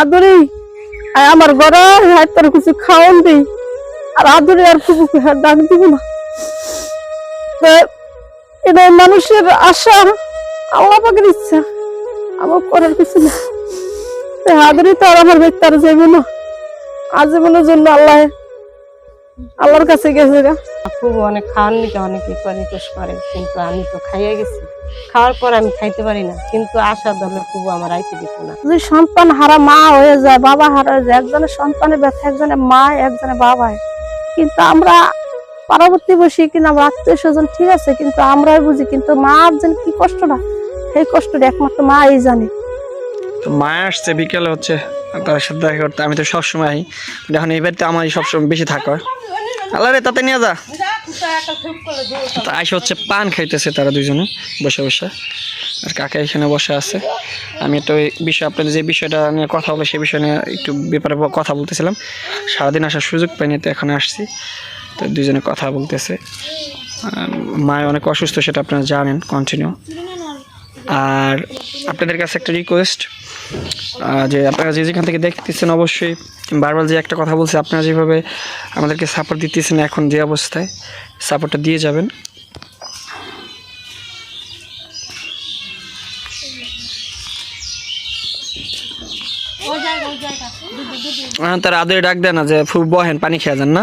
আদরি। আর আমার ঘরে হাত তোর কিছু খাওয়ান দিই। আর আদরি আর খুব ডাক দিব না? তো এটা মানুষের আশা আল্লাহ পাকের ইচ্ছা। আমার করার কিছু না। তো আদরি তো আর আমার ব্যক্তি আর যাইব না। আজীবনের জন্য আল্লাহ আল্লাহর কাছে গেছে গা। খুব অনেক খাওয়ার নিতে অনেক করে, কিন্তু আমি তো খাইয়ে গেছি। খাওয়ার পর আমি খাইতে পারি না। কিন্তু আশা আমার আইতে দিত না। যদি সন্তান হারা মা হয়ে যায় বাবা হারা হয়ে যায় একজনের সন্তানের ব্যথা একজনের মা একজনের বাবা কিন্তু আমরা পরবর্তী বসি কিন্তু আমরা আত্মীয় স্বজন ঠিক আছে কিন্তু আমরাই বুঝি কিন্তু মা যেন কি কষ্টটা সেই কষ্টটা একমাত্র মা এই জানে। তো মায়া আসছে বিকেলে হচ্ছে তার সাথে দেখা করতে। আমি তো সবসময় এখন এই বাড়িতে আমারই সবসময় বেশি থাকা আল্লাহ রে তাতে নিয়ে যা। তো আইসে হচ্ছে পান খাইতেছে তারা দুজনে বসে বসে। আর কাকা এখানে বসে আছে। আমি একটা ওই বিষয় আপনাদের যে বিষয়টা নিয়ে কথা বলে সেই বিষয় নিয়ে একটু ব্যাপারে কথা বলতেছিলাম। সারাদিন আসার সুযোগ পাইনি, তো এখানে আসছি। তো দুজনে কথা বলতেছে। মায় অনেক অসুস্থ, সেটা আপনারা জানেন কন্টিনিউ আর আপনাদের কাছে একটা রিকোয়েস্ট যে আপনারা যে যেখান থেকে দেখতেছেন অবশ্যই বারবার যে একটা কথা বলছে, আপনারা যেভাবে আমাদেরকে সাপোর্ট দিতেছেন এখন যে অবস্থায় সাপোর্টটা দিয়ে যাবেন। তার আদরে ডাক দেয় না যে ফুল বহেন, পানি খেয়ে যান না।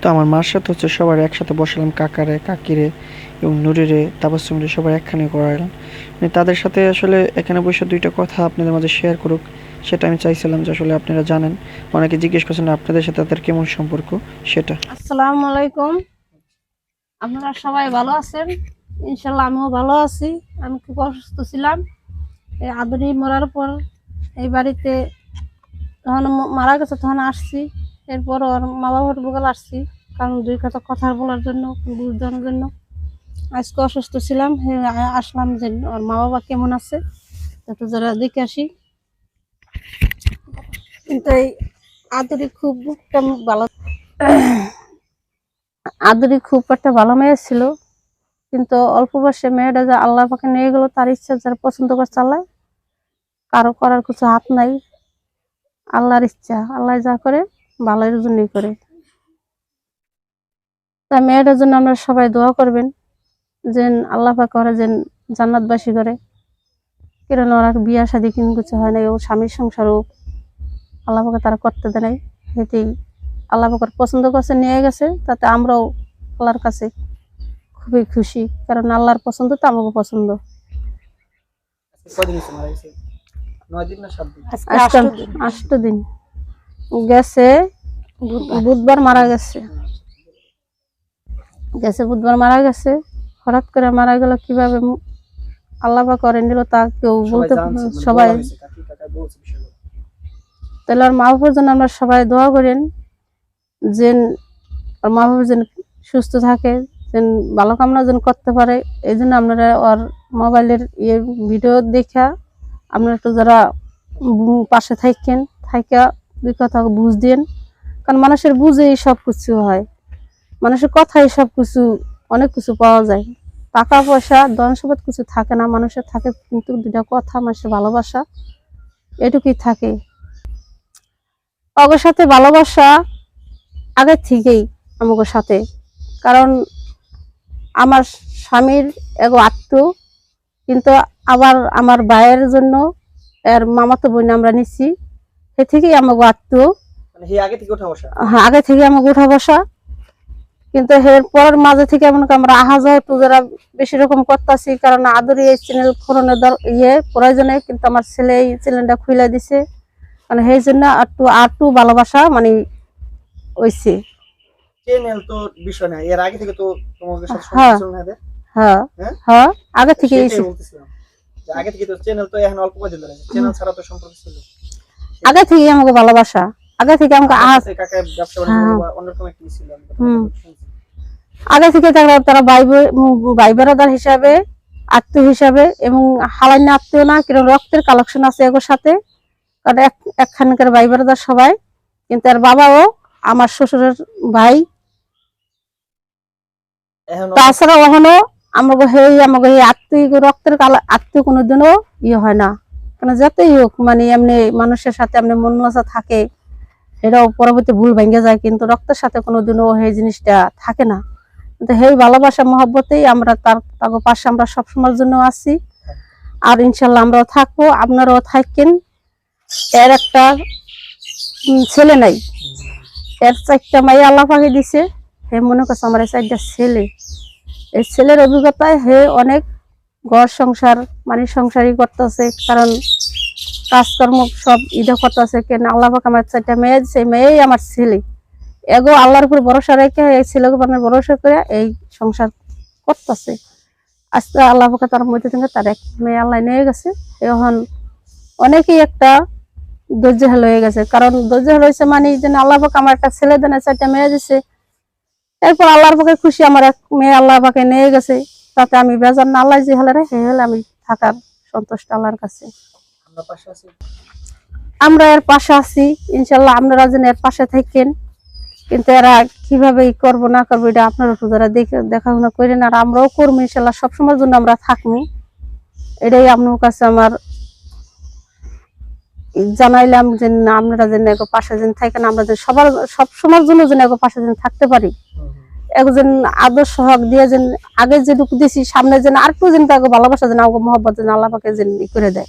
তো আমার মার সাথে হচ্ছে সবার একসাথে বসালাম কাকারে, কাকিরে এবং নুরিরে, তাবাসুমরে সবার একখানে করালাম মানে তাদের সাথে আসলে এখানে বসে দুইটা কথা আপনাদের মাঝে শেয়ার করুক, সেটা আমি চাইছিলাম যে আসলে আপনারা জানেন। অনেকে জিজ্ঞেস করছেন আপনাদের সাথে তাদের কেমন সম্পর্ক? সেটা। আসসালামু আলাইকুম। আপনারা সবাই ভালো আছেন? ইনশাল্লাহ আমিও ভালো আছি। আমি খুব অসুস্থ ছিলাম। এই আদরি মরার পর এই বাড়িতে তখন মারা গেছে, তখন আসছি। এরপর ওর মা বাবার বকাল আসছি, কারণ দুই কথা কথা বলার জন্য, বুঝানোর জন্য। আজকে অসুস্থ ছিলাম আসলাম যে ওর মা বাবা কেমন আছে? একটু যারা দেখে আসি। কিন্তু এই আদরি খুব একটা ভালো আদরি খুব একটা ভালো মেয়ে ছিল, কিন্তু অল্প বয়সে মেয়েটা যে আল্লাহ পাকে নিয়ে গেল, তার ইচ্ছা যারা পছন্দ করে চালায়, কারও করার কিছু হাত নাই। আল্লাহর ইচ্ছা, আল্লাহ যা করে ভালোর জন্যই করে। তা মেয়েটার জন্য আমরা সবাই দোয়া করবেন যে আল্লাহ পাক করে যেন জান্নাতবাসী করে। কারণ ওরা বিয়া শাদী কিন্তু কিছু হয় নাই ও স্বামীর সংসারও আল্লাহ পাকে তারা করতে দেয় নাই। সেটাই আল্লাহ পাকের পছন্দ করছে নিয়ে গেছে তাতে আমরাও আল্লাহর কাছে খুবই খুশি। কারণ আল্লাহর পছন্দ তো আমাকে পছন্দ। আজকে আষ্ট দিন। গেছে বুধবার। মারা গেছে। গেছে বুধবার মারা গেছে। হঠাৎ করে মারা গেল কীভাবে পাক করে নিল তা কেউ বলতে সবাই তাহলে আর মা বাবার জন্য আমরা সবাই দোয়া করেন যে ওর মা বাবা যেন সুস্থ থাকে যেন ভালো কামনা যেন করতে পারে। এই জন্য আপনারা ওর মোবাইলের ইয়ে ভিডিও দেখা আপনারা একটু যারা পাশে থাকেন থাকা দুই কথা বুঝ দেন কারণ মানুষের বুঝেই সব কিছু হয়। মানুষের কথাই সব কিছু অনেক কিছু পাওয়া যায়। টাকা পয়সা, ধন সম্পদ কিছু থাকে না, মানুষের থাকে কিন্তু দুটা কথা, মানুষের ভালোবাসা, এটুকুই থাকে। অগর সাথে ভালোবাসা আগে থেকেই আমাদের সাথে। কারণ আমার স্বামীর এক আত্মীয়, কিন্তু আবার আমার ভাইয়ের জন্য এর মামাতো বোন আমরা নিচ্ছি সে থেকেই আমাকে আত্মীয়। আগে থেকে ওঠা বসা? হ্যাঁ, আগে থেকে আমাকে উঠা বসা। কিন্তু এর পরের মাঝে থেকে এমন কি আমরা আহা যাওয়া একটু যারা বেশি রকম করতেছি কারণ আদরি এই চ্যানেল খোলানোর ইয়ে প্রয়োজনে কিন্তু আমার ছেলে এই চ্যানেলটা খুলে দিছে। মানে সেই জন্য একটু আটু ভালোবাসা মানে হইছে। চ্যানেল তো বিষয় না এর আগে থেকে তো তোমাদের সাথে হ্যাঁ। হ্যাঁ হ্যাঁ? আগে থেকে আগে থেকে তো চ্যানেল তো এখন অল্প কদিন ধরে চ্যানেল ছাড়া তো সম্পর্ক ছিল আগে থেকে আমাকে ভালোবাসা আগে থেকে আমাকে আস হ্যাঁ। আগে থেকে তারা তারা ভাই বেড়াদার হিসাবে আত্মীয় হিসাবে এবং হালান্য আত্মীয় না কীরকম রক্তের কালেকশন আছে এগোর সাথে। কারণ এক একখানকার ভাই বেড়াদার সবাই কিন্তু আর বাবাও আমার শ্বশুরের ভাই। তাছাড়া ওখানে আমাকে সেই আমাকে এই আত্মীয় রক্তের কালা আত্মীয় কোনোদিনও ইয়ে হয় না। কারণ যতই হোক মানে এমনি মানুষের সাথে এমনি মন মজা থাকে, এটাও পরবর্তী ভুল ভেঙে যায়, কিন্তু রক্তের সাথে কোনোদিনও সেই জিনিসটা থাকে না। কিন্তু সেই ভালোবাসা, মহব্বতেই আমরা তার তার পাশে আমরা সবসময়ের জন্য আছি। আর ইনশাল্লাহ আমরাও থাকব, আপনারাও থাকেন। এর একটা ছেলে নাই। এর চারটা মাই আল্লাহ পাকে দিছে। হে মনে করছে আমার এই চারটা ছেলে। এই ছেলের অভিজ্ঞতায় হে অনেক ঘর সংসার মানে সংসারই করতেছে, কারণ কাজকর্ম সব ইদে করতেছে কেন আল্লাহ আমার চারটা মেয়ে দিছে মেয়েই আমার ছেলে। এগো আল্লাহর উপর ভরসা রেখে এই ছেলেকে ভরসা করে এই সংসার করতেছে। আজকে আল্লাহ পাকে তার মধ্যে থেকে তার এক মেয়ে আল্লাহ নিয়ে গেছে। এখন অনেকেই একটা ধৈর্য হেল হয়ে গেছে। কারণ ধৈর্য হেল হয়েছে মানে জন্য আল্লাহ পাক আমার একটা ছেলে দেন, চারটা মেয়ে দিছে। এরপর আল্লাহর পাকে খুশি আমার এক মেয়ে আল্লাহ পাকে নিয়ে গেছে। তাতে আমি বেজার না আল্লাহ যে হলে রে হে হলে আমি থাকার সন্তুষ্ট আল্লাহর কাছে। আমরা এর পাশে আছি ইনশাল্লাহ আপনারা যেন এর পাশে থাকেন। কিন্তু এরা কীভাবে ই করব না করব এটা আপনারা একটু যারা দেখে দেখাশোনা করেন আর আমরাও করব ইনশাল্লাহ সবসময়ের জন্য আমরা থাকব। এটাই আপনার কাছে আমার জানাইলাম যে আপনারা যেন পাশে যেন থাকেন আমরা যেন সবার সব সময়ের জন্য যেন পাশে যেন থাকতে পারি। একজন আদর্শ হক দিয়ে যেন আগে যেটুকু দিছি, সামনে যেন আর একটু যেন তাকে ভালোবাসা যেন আমাকে মহব্বত যেন আল্লাহ পাকে যেন ই করে দেয়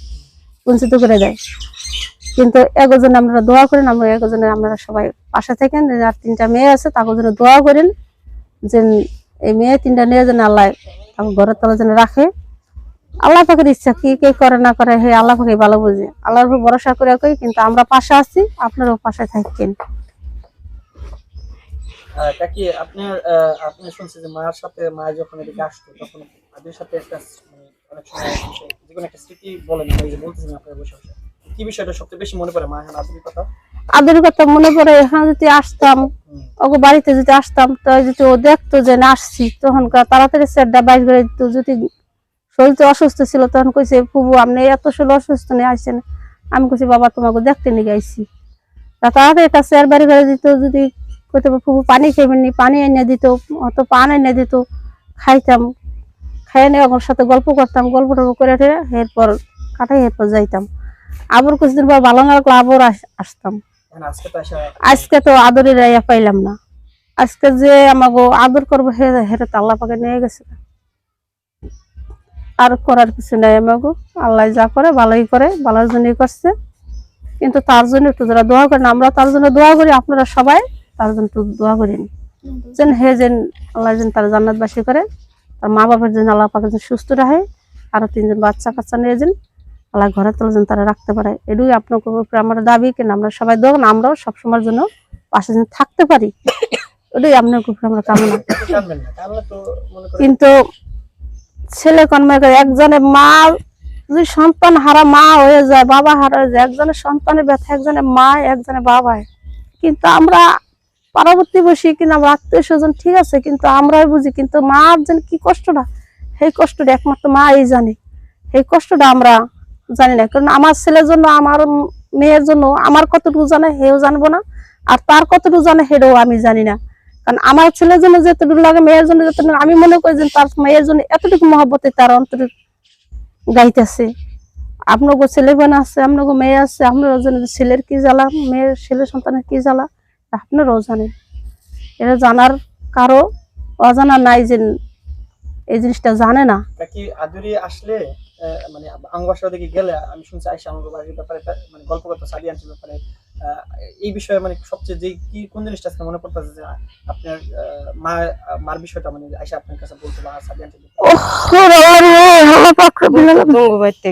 বঞ্চিত করে দেয়। কিন্তু একজন আপনারা দোয়া করেন, আমরা একজনের আপনারা সবাই পাশে থাকেন আর তিনটা মেয়ে আছে, তাকে যেন দোয়া করেন যে এই মেয়ে তিনটা নিয়ে যেন আল্লাহ তাকে ঘরের তলা যেন রাখে। আল্লাহ পাকের ইচ্ছা, কি, কে করে না করে, হে আল্লাহ পাকে ভালো বুঝে। আল্লাহর ভরসা করে কই কিন্তু আমরা পাশে আছি, আপনারাও পাশে থাকেন। কাকি আপনার আপনি শুনছি যে মায়ের সাথে মা যখন এদিকে আসতো তখন সাথে একটা মানে অনেক সময় যে কোনো একটা স্মৃতি বলেন এই যে বলতেছেন আপনার বসে বসে। কি বিষয়টা সবচেয়ে বেশি মনে পড়ে মা? এখন আধুনিক কথা আদের কথা মনে পড়ে এখানে যদি আসতাম ওকে বাড়িতে যদি আসতাম তো যদি ও দেখতো যে না আসছি তখন তাড়াতাড়ি সেটটা বাইর করে দিত। যদি শরীরটা অসুস্থ ছিল তখন কইছে ফুবু আপনি এত শরীর অসুস্থ নিয়ে আসছেন আমি কইছি বাবা তোমাকে দেখতে নিয়ে তা তাড়াতাড়ি একটা চেয়ার বাড়ি করে দিত যদি কইতে ফুবু পানি নি পানি এনে দিত অত পান এনে দিত খাইতাম। খাই নিয়ে ওর সাথে গল্প করতাম গল্প টল্প করে টেরে এরপর কাটাই এরপর যাইতাম। আবার কিছুদিন পর ভালো না লাগল আবার আসতাম। আজকে তো আদরের ইয়া পাইলাম না। আজকে যে আমাকে আদর করব হে হেরে তো আল্লাহ পাকে নিয়ে গেছে। আর করার কিছু নাই আমাকে আল্লাহ যা করে ভালোই করে ভালোর জন্যই করছে। কিন্তু তার জন্য একটু যারা দোয়া করেন আমরা তার জন্য দোয়া করি আপনারা সবাই তার জন্য একটু দোয়া করেন যেন হে যেন আল্লাহ যেন তার জান্নাতবাসী করে, তার মা বাবার জন্য আল্লাহ পাকে যেন সুস্থ রাখে আরও তিনজন বাচ্চা কাচ্চা নিয়ে যেন আল্লাহ ঘরের তোলা যেন তারা রাখতে পারে। এটুই আপনার উপরে আমার দাবি কেন, আমরা সবাই দোয়া আমরাও সবসময়ের জন্য পাশে যেন থাকতে পারি। ওটাই আপনার উপরে আমরা কামনা। তো মনে কিন্তু ছেলে কন্যা করে একজনের মা যদি সন্তান হারা মা হয়ে যায়, বাবা হারা হয়ে যায়, একজনের সন্তানের ব্যথা, একজনের মা, একজনের বাবা কিন্তু আমরা পরবর্তী বসি কিন্তু আমরা আত্মীয় স্বজন ঠিক আছে, কিন্তু আমরাই বুঝি, কিন্তু মার যেন কি কষ্টটা? সেই কষ্টটা একমাত্র মা এই জানে। সেই কষ্টটা আমরা জানি না। কারণ আমার ছেলের জন্য, আমার মেয়ের জন্য, আমার কতটুকু জানে হেও জানব না, আর তার কতটুকু জানে সেটাও আমি জানি না। কারণ আমার ছেলের জন্য যতটুকু লাগে, মেয়ের জন্য যতটুকু আমি মনে করি যে তার মেয়ের জন্য এতটুকু মহব্বতে তার অন্তরে গাইতেছে। আপনাকে ছেলে বোন আছে আপনাকে মেয়ে আছে, আপনার জানেন ছেলের কি জ্বালা, মেয়ের ছেলে সন্তানের কি জ্বালা? আপনারাও জানেন এটা জানার কারও অজানা নাই যে এই জিনিসটা জানে না। আদুরি আসলে মানে আঙ্গবাসা দিকে গেলে আমি শুনছি আইসা ব্যাপারে মানে গল্প ব্যাপারে। এই বিষয়ে মানে সবচেয়ে যে কি কোন জিনিসটা আজকে মনে পড়তেছে যে আপনার মা মার বিষয়টা মানে আইসা আপনার কাছে বলতো বা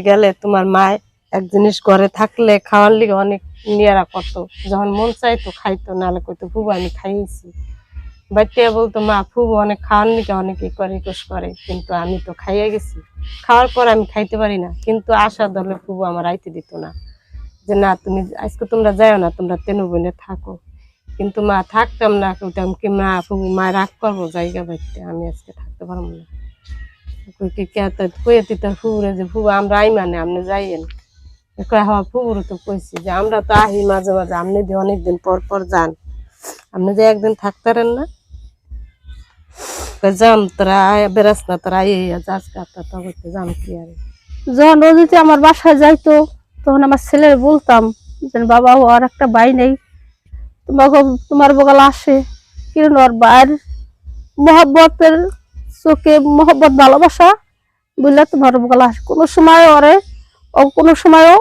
গেলে তোমার মায় এক জিনিস ঘরে থাকলে খাওয়ার লিগে অনেক নিয়ারা করতো। যখন মন চাইতো খাইতো, নাহলে কইতো, ফুবু, আমি খাইয়েছি। বাড়িতে বলতো, মা, ফুবু অনেক খাওয়ার লিগে অনেক করে রিকোয়েস্ট করে, কিন্তু আমি তো খাইয়ে গেছি। খাওয়ার পর আমি খাইতে পারি না, কিন্তু আশা ধরলে ফুবু আমার আইতে দিত না। যে, না, তুমি আজকে তোমরা যাও না, তোমরা তেনু বোনে থাকো। কিন্তু মা, থাকতাম না, কইতাম কি, মা, ফুবু মা রাগ করব, জায়গা বাইতে আমি আজকে থাকতে পারব না। কি কে, তো কইতে দিতে ফুবুরে যে, ফুবু, আমরা আই মানে আপনি যাইয়েন। যে আমরা তো আহি মাঝে মাঝে, আপনি অনেকদিন পর পর যান, আপনি যে একদিন না? যান তোরা বেরাস না তোরা আই যাস কাটা তো যান কি আর? যখন আমার বাসায় যাইতো, তখন আমার ছেলের বলতাম যে, বাবা, ও আর একটা বাই নেই। তোমাকে তোমার বগাল আসে। কিরণ ওর বাইর মহব্বতের চোখে মহব্বত, ভালোবাসা, বুঝলে তোমার বগাল আসে। কোনো সময় ওরে, ও কোনো সময়ও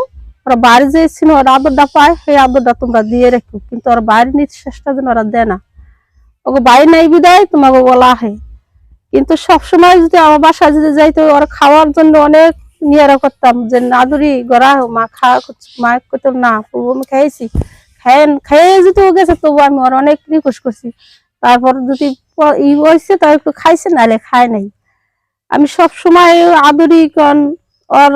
ওরা বাইরে যে ছিল ওর আদরটা পায় সেই আদরটা তোমরা দিয়ে রেখো। কিন্তু ওর বাইরে নিঃশ্বাসটা যেন ওরা দেয় না। ওকে বাইরে নাই বিদায়, তোমাকে বলা আহে কিন্তু সবসময় যদি আমার বাসায় যদি যাইতো ওরা খাওয়ার জন্য অনেক নিয়ারা করতাম, যে নাদুরি গড়া মা খাওয়া মা করতাম, না আমি খাইছি। খাইন খাইয়ে যদি ও গেছে, তবু আমি ওর অনেক রিকোয়েস্ট করছি। তারপর যদি ই হয়েছে তার একটু খাইছে, নাহলে খায় নাই। আমি সব সময় আদরি কন ওর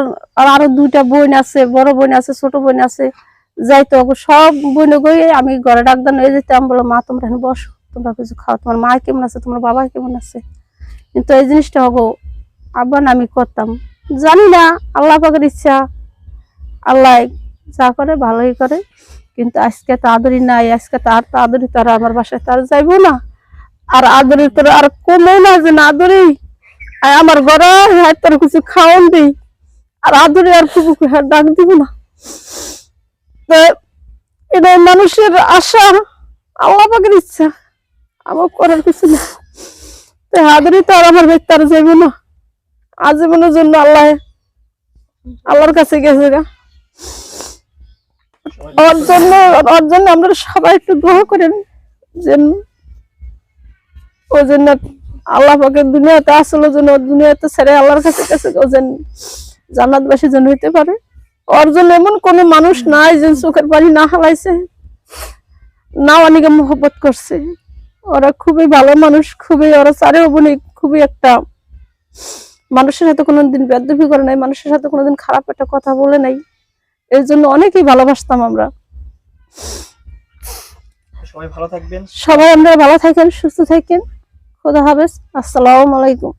আরও দুইটা বোন আছে, বড় বোন আছে, ছোট বোন আছে। যাইতো সব বোন গিয়ে আমি ঘরে ডাকদান হয়ে যেতাম বলো মা, তোমরা এখানে বসো, তোমরা কিছু খাও। তোমার মা কেমন আছে? তোমার বাবা কেমন আছে? কিন্তু এই জিনিসটা হব আব্বান আমি করতাম। জানি না, আল্লাহ পাকের ইচ্ছা। আল্লাহ যা করে ভালোই করে। কিন্তু আজকে তো আদরি নাই, আজকে তো আর তো আদরি তারা আমার বাসায় তার যাইবো না। আর আদরি তোর আর কমে না যে না আদরি। আর আমার ঘরে তোর কিছু খাওয়ান দিই আর আদরি আর হ্যাঁ ডাক দিব না। এটা মানুষের আশা, আল্লাহ পাকের ইচ্ছা। আমার করার কিছু না তো আদরি তো আর আমার ব্যক্তি আর যাইবো না। আজীবনের জন্য আল্লাহ, আল্লাহর কাছে গেছে গা। ওর জন্য ওর জন্য আমরা সবাই একটু দোয়া করেন যে ও জন্য আল্লাহ পাকে দুনিয়াতে আসলে ওর দুনিয়াতে ছেড়ে আল্লাহর কাছে কাছে ও যেন জান্নাতবাসী যেন হইতে পারে। ওর জন্য এমন কোন মানুষ নাই যে চোখের পানি না হালাইছে। না অনেকে মহব্বত করছে। ওরা খুবই ভালো মানুষ খুবই ওরা চারে বোনে খুবই একটা মানুষের সাথে কোনোদিন বেদবি করে নাই মানুষের সাথে কোনোদিন খারাপ একটা কথা বলে নাই। এর জন্য অনেকেই ভালোবাসতাম আমরা। সবাই ভালো থাকবেন। সবাই আমরা ভালো থাকেন সুস্থ থাকেন। খোদা হাফেজ। আসসালামু আলাইকুম।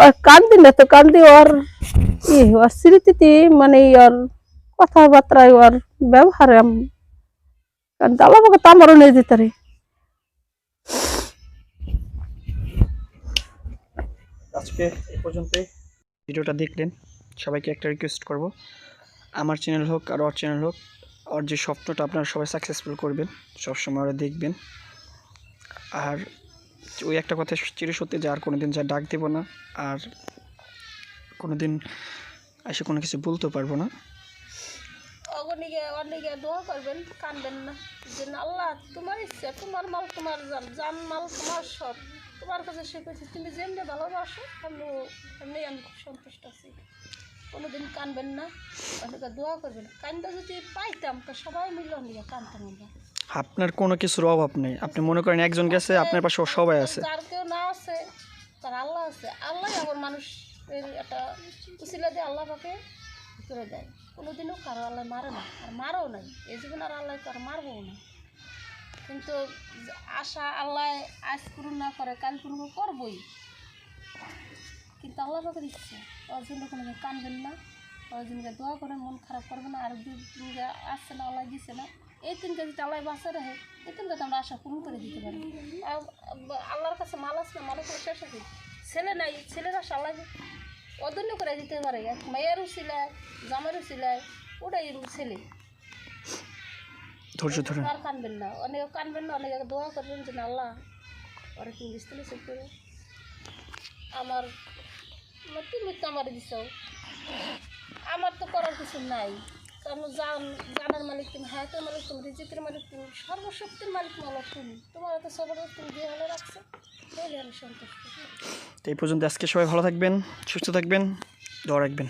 ওর কান্দি না তো কান্দি ওর ই, ওর স্মৃতিতে মানে ওর কথাবার্তায় ওর ব্যবহারে আমাকে তো আমারও নেই দিতে রে। আজকে এই পর্যন্তই। ভিডিওটা দেখলেন, সবাইকে একটা রিকোয়েস্ট করব। আমার চ্যানেল হোক আর ওর চ্যানেল হোক, ওর যে স্বপ্নটা আপনারা সবাই সাকসেসফুল করবেন, সবসময় ওরা দেখবেন। আর ওই একটা কথা চিরসত্যি যে আর কোনো দিন যা ডাক দেব না, আর কোনো দিন এসে কোনো কিছু বলতেও পারব না। অগনিকে অনেকে দোয়া করবেন, কানবেন না। যে তোমার ইচ্ছা, তোমার মাল, তোমার জান মাল, তোমার সব। তোমার কাছে শিখেছি তুমি ভালোবাসো আমি খুব সন্তুষ্ট আছি। না। অনেকে করবেন। যদি পাইতাম সবাই মিলে নিয়ে কানতাম আপনার কোনো কিছুর অভাব নেই। আপনি মনে করেন একজন গেছে, আপনার পাশে সবাই আছে। কেউ না আছে, তার আল্লাহ আছে। আল্লাহ মানুষের একটা দিয়ে আল্লাহ করে দেয়। কোনোদিনও কারও আল্লাহ মারে না, আর নাই। এই আর আল্লাহ মারবও কিন্তু আশা আল্লাহ আজ পূরণ না করে করবই। কিন্তু আল্লাহ ইচ্ছে ওর কোনো কানবেন না। ওর দোয়া করে মন খারাপ করবে না। আর আসছে না, আল্লাহ দিচ্ছে না। এই তিনটা যদি আল্লাহ বাঁচা রাখে এই তিনটা তো আমরা আশা পূরণ করে দিতে পারি। আল্লাহর কাছে মাল না মাল করে শেষ আছে। ছেলে নাই ছেলের আশা আল্লাহ অদন্য করে দিতে পারে। মেয়েরও সিলায় জামারও সিলায় ওটাই ছেলে। ধৈর্য আর কানবেন না অনেকে কানবেন না অনেকে দোয়া করবেন যে না আল্লাহ ওরা কি দিচ্ছিল সে করে? আমার আমার তুমি তো আমার দিছ। আমার তো করার কিছু নাই। কারণ জান, জানার মালিক তুমি, হায়াতের মালিক তুমি, রিজিকের মালিক তুমি, সর্বশক্তির মালিক মালক তুমি। তোমার এত সবার তুমি দিয়ে হলে রাখছো, তাইলে আমি সন্তুষ্ট। এই পর্যন্ত আজকে সবাই ভালো থাকবেন, সুস্থ থাকবেন, দোয়া রাখবেন।